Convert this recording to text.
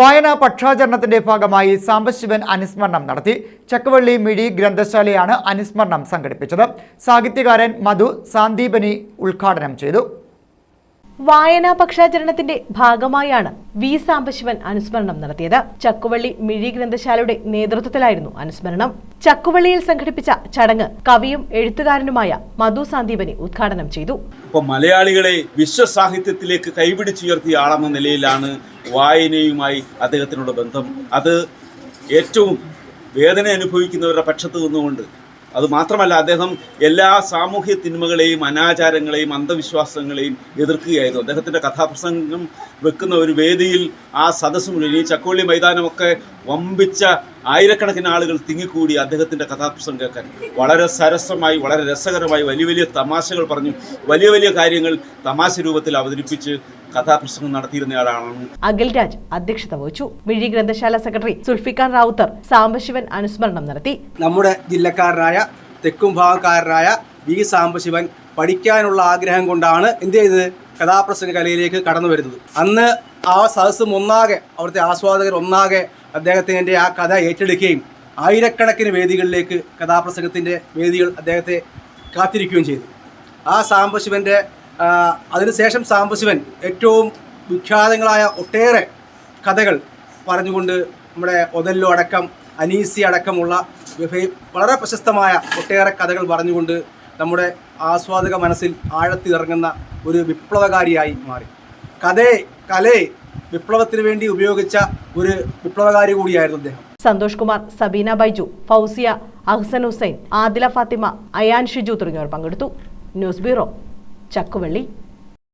വായനാ പക്ഷാചരണത്തിന്റെ ഭാഗമായി സാംബശിവൻ അനുസ്മരണം നടത്തി. ചക്കവള്ളി മിഴി ഗ്രന്ഥശാലയാണ് അനുസ്മരണം സംഘടിപ്പിച്ചത്. സാഹിത്യകാരൻ മധു സാന്ദീപനി ഉദ്ഘാടനം ചെയ്തു. വായനാ പക്ഷാചരണത്തിന്റെ ഭാഗമായാണ് വി സാംബശിവൻ അനുസ്മരണം നടത്തിയത്. ചക്കുവള്ളി മിഴി ഗ്രന്ഥശാലയുടെ നേതൃത്വത്തിലായിരുന്നു അനുസ്മരണം. ചക്കുവള്ളിയിൽ സംഘടിപ്പിച്ച ചടങ്ങ് കവിയും എഴുത്തുകാരനുമായ മധു സാന്ദീപനി ഉദ്ഘാടനം ചെയ്തു. ഇപ്പൊ മലയാളികളെ വിശ്വസാഹിത്യത്തിലേക്ക് കൈപിടിച്ചുയർത്തിയ ആളെന്ന നിലയിലാണ് വായനയുമായി അദ്ദേഹത്തിനുള്ള ബന്ധം. അത് ഏറ്റവും വേദന അനുഭവിക്കുന്നവരുടെ പക്ഷത്ത് നിന്നുകൊണ്ട്. അത് മാത്രമല്ല അദ്ദേഹം എല്ലാ സാമൂഹ്യ തിന്മകളെയും അനാചാരങ്ങളെയും അന്ധവിശ്വാസങ്ങളെയും എതിർക്കുകയായിരുന്നു. അദ്ദേഹത്തിന്റെ കഥാപ്രസംഗം വെക്കുന്ന ഒരു വേദിയിൽ ആ സദസ്സ് മുഴുവൻ ഈ ചക്കോളി മൈതാനമൊക്കെ വമ്പിച്ച ആയിരക്കണക്കിന് ആളുകൾ തിങ്ങിക്കൂടി അദ്ദേഹത്തിന്റെ കഥാപ്രസംഗം കേൾക്കാൻ വളരെ സരസമായി വളരെ രസകരമായി വലിയ വലിയ തമാശകൾ പറഞ്ഞു വലിയ വലിയ കാര്യങ്ങൾ തമാശ രൂപത്തിൽ അവതരിപ്പിച്ച് കഥാപ്രസംഗം നടത്തിയിരുന്നയാളാണ്. ആളാണ് രാജ് അധ്യക്ഷത വഹിച്ചു. മിഴി ഗ്രന്ഥശാല സെക്രട്ടറി സുൽഫിഖാൻ റാവുത്തർ സാംബശിവൻ അനുസ്മരണം നടത്തി. നമ്മുടെ ജില്ലക്കാരനായ തെക്കും ഭാഗക്കാരനായ വി സാംബശിവൻ പഠിക്കാനുള്ള ആഗ്രഹം കൊണ്ടാണ് എന്ത് ചെയ്തത്? കഥാപ്രസംഗ കലയിലേക്ക് കടന്നു വരുന്നത്. അന്ന് ആ സദസ്സും ഒന്നാകെ അവിടുത്തെ ആസ്വാദകർ ഒന്നാകെ അദ്ദേഹത്തിന്റെ ആ കഥ ഏറ്റെടുക്കുകയും ആയിരക്കണക്കിന് വേദികളിലേക്ക് കഥാപ്രസംഗത്തിന്റെ വേദികൾ അദ്ദേഹത്തെ കാത്തിരിക്കുകയും ചെയ്തു. ആ സാംബശിവന്റെ അതിനുശേഷം സാംബശിവൻ ഏറ്റവും വിഖ്യാതങ്ങളായ ഒട്ടേറെ കഥകൾ പറഞ്ഞുകൊണ്ട് നമ്മുടെ ഒതല്ലോ അടക്കം അനീസി അടക്കമുള്ള വളരെ പ്രശസ്തമായ ഒട്ടേറെ കഥകൾ പറഞ്ഞുകൊണ്ട് നമ്മുടെ ആസ്വാദക മനസ്സിൽ ആഴത്തിലിറങ്ങുന്ന ഒരു വിപ്ലവകാരിയായി മാറി. കഥയെ കലയെ വിപ്ലവത്തിന് വേണ്ടി ഉപയോഗിച്ച ഒരു വിപ്ലവകാരി കൂടിയായിരുന്നു അദ്ദേഹം. സന്തോഷ് കുമാർ സബീന ബൈജു ഫൗസിയ അഹ്സൻ ഹുസൈൻ ആദില ഫാത്തിമ അയാൻ ഷിജു തുടങ്ങിയവർ പങ്കെടുത്തു. News bureau Chakkuvally.